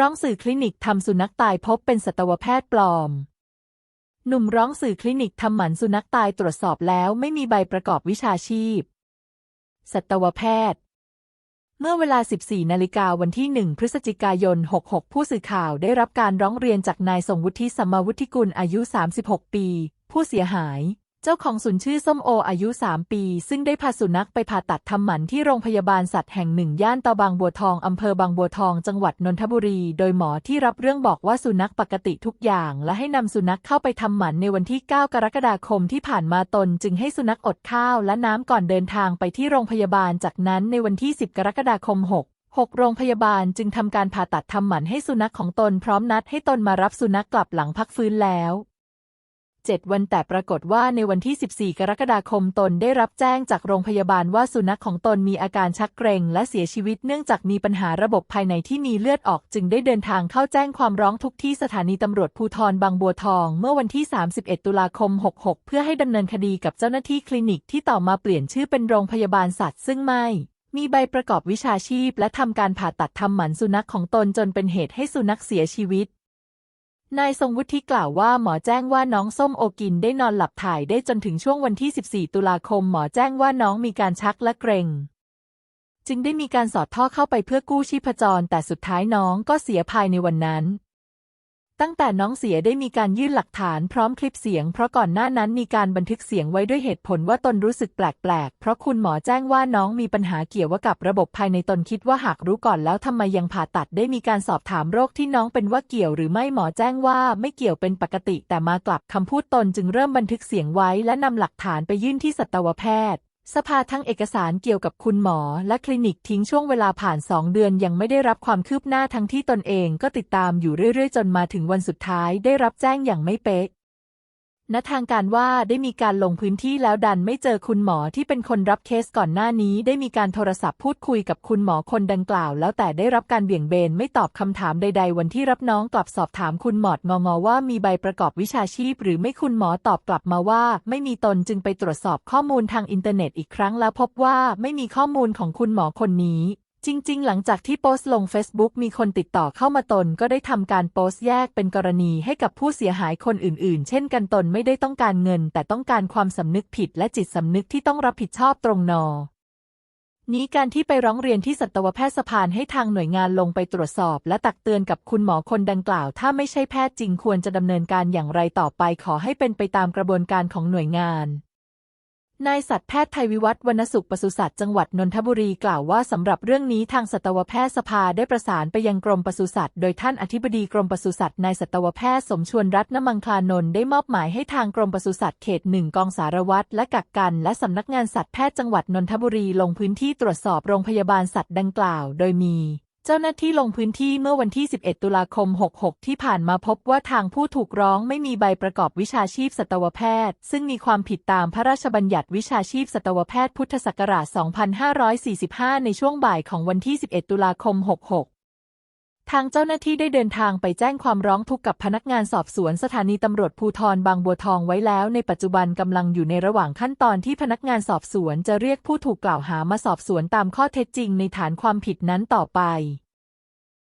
ร้องสื่อคลินิกทำสุนัขตายพบเป็นสัตวแพทย์ปลอม หนุ่มร้องสื่อคลินิกทำหมันสุนัขตายตรวจสอบแล้วไม่มีใบประกอบวิชาชีพ สัตวแพทย์ เมื่อเวลา 14 นาฬิกาวันที่ 1 พฤศจิกายน 66 ผู้สื่อข่าวได้รับการร้องเรียนจากนายทรงวุฒิสัมมาวุฒิกุลอายุ 36 ปี ผู้เสียหาย เจ้าของสุนชื่อส้มโออายุ 3 ปี ซึ่งได้พาสุนัขไปผ่าตัดทำหมันที่โรงพยาบาลสัตว์แห่งหนึ่ง ย่านตะบางบัวทองอำเภอบางบัวทองจังหวัดนนทบุรี โดยหมอที่รับเรื่องบอกว่าสุนัขปกติทุกอย่าง และให้นำสุนัขเข้าไปทำหมันในวันที่ 9 กรกฎาคมที่ผ่านมาตน จึงให้สุนัขอดข้าวและน้ำก่อนเดินทางไปที่โรงพยาบาลจากนั้นในวันที่ 10 กรกฎาคม 6 6 โรงพยาบาลจึงทำการผ่าตัดทำหมันให้สุนัขของตนพร้อมนัดให้ตนมารับสุนัขกลับหลังพักฟื้นแล้ว 7 วันแต่ปรากฏว่าในวันที่ 14 กรกฎาคมตนได้รับแจ้งจากโรงพยาบาลว่าสุนัขของตนมีอาการชักเกร็งและเสียชีวิตเนื่องจากมีปัญหาระบบภายในที่มีเลือดออกจึงได้เดินทางเข้าแจ้งความร้องทุกข์ที่สถานีตำรวจภูธรบางบัวทอง เมื่อวันที่ 31 ตุลาคม 66 เพื่อให้ดำเนินคดีกับเจ้าหน้าที่คลินิกที่ต่อมาเปลี่ยนชื่อเป็นโรงพยาบาลสัตว์ซึ่งไม่มีใบประกอบวิชาชีพและทำการผ่าตัดทำหมันสุนัขของตนจนเป็นเหตุให้สุนัขเสียชีวิต นายทรงวุฒิกล่าวว่าหมอแจ้งว่าน้องส้มโอกินได้นอนหลับถ่ายได้จนถึงช่วงวันที่ 14 ตุลาคม หมอแจ้งว่าน้องมีการชักและเกร็ง จึงได้มีการสอดท่อเข้าไปเพื่อกู้ชีพจร แต่สุดท้ายน้องก็เสียภายในวันนั้น ตั้งแต่น้องเสียได้มีการยื่นหลักฐานพร้อมคลิปเสียง เพราะก่อนหน้านั้นมีการบันทึกเสียงไว้ด้วยเหตุผลว่าตนรู้สึกแปลกๆ เพราะคุณหมอแจ้งว่าน้องมีปัญหาเกี่ยวกับระบบภายในตนคิดว่าหากรู้ก่อนแล้วทำไมยังผ่าตัดได้มีการสอบถามโรคที่น้องเป็นว่าเกี่ยวหรือไม่หมอแจ้งว่าไม่เกี่ยวเป็นปกติแต่มากลับคำพูดตนจึงเริ่มบันทึกเสียงไว้และนำหลักฐานไปยื่นที่สัตวแพทย์ สภาทั้งเอกสารเกี่ยวกับคุณหมอและคลินิกทิ้งช่วงเวลาผ่านสองเดือนยังไม่ได้รับความคืบหน้าทั้งที่ตนเองก็ติดตามอยู่เรื่อยๆ จนมาถึงวันสุดท้ายได้รับแจ้งอย่างไม่เป๊ะ ณทางการว่าได้มีการลงพื้นที่แล้วดันไม่เจอคุณหมอที่เป็นคนรับเคสก่อนหน้านี้ ได้มีการโทรศัพท์พูดคุยกับคุณหมอคนดังกล่าว แล้วแต่ได้รับการเบี่ยงเบนไม่ตอบคำถามใด ๆ วันที่รับน้องกลับสอบถามคุณหมอดงงว่ามีใบประกอบวิชาชีพ หรือไม่คุณหมอตอบกลับมาว่า ไม่มีตนจึงไปตรวจสอบข้อมูลทางอินเทอร์เน็ตอีกครั้งแล้วพบว่าไม่มีข้อมูลของคุณหมอคนนี้ จริง ๆ หลังจากที่โพสต์ลง Facebook มีคนติดต่อเข้ามาตนก็ได้ทำการโพสต์แยกเป็นกรณีให้กับผู้เสียหายคนอื่น ๆ เช่นกันตนไม่ได้ต้องการเงิน แต่ต้องการความสำนึกผิดและจิตสำนึกที่ต้องรับผิดชอบตรงนอนี้การที่ไปร้องเรียนที่สัตวแพทย์สภานให้ทางหน่วยงานลงไปตรวจสอบ และตักเตือนกับคุณหมอคนดังกล่าว ถ้าไม่ใช่แพทย์จริงควรจะดำเนินการอย่างไรต่อไปขอให้เป็นไปตามกระบวนการของหน่วยงาน นายสัตวแพทย์ไทยวิวัฒน์วรรณสุขปศุสัตว์จังหวัดนนทบุรีกล่าวว่าสำหรับเรื่องนี้ทางสัตวแพทย์สภาได้ประสานไปยังกรมปศุสัตว์โดยท่านอธิบดีกรมปศุสัตว์นายสัตวแพทย์สมชวนรัตนมังคลานนท์ได้มอบหมายให้ทางกรมปศุสัตว์เขตหนึ่งกองสารวัตรและกักกัน และสำนักงานสัตวแพทย์จังหวัดนนทบุรีลงพื้นที่ตรวจสอบโรงพยาบาลสัตว์ดังกล่าว โดยมี เจ้าหน้าที่ลงพื้นที่เมื่อวันที่ 11 ตุลาคม 66 ที่ผ่านมาพบว่าทางผู้ถูกร้องไม่มีใบประกอบวิชาชีพสัตวแพทย์ ซึ่งมีความผิดตามพระราชบัญญัติวิชาชีพสัตวแพทย์พุทธศักราช 2545 ในช่วงบ่ายของวันที่ 11 ตุลาคม 66 ทางเจ้าหน้าที่ได้เดินทางไปแจ้งความร้องทุกข์กับพนักงานสอบสวนสถานีตำรวจภูธรบางบัวทองไว้แล้ว ในปัจจุบันกำลังอยู่ในระหว่างขั้นตอนที่พนักงานสอบสวนจะเรียกผู้ถูกกล่าวหามาสอบสวนตามข้อเท็จจริงในฐานความผิดนั้นต่อไป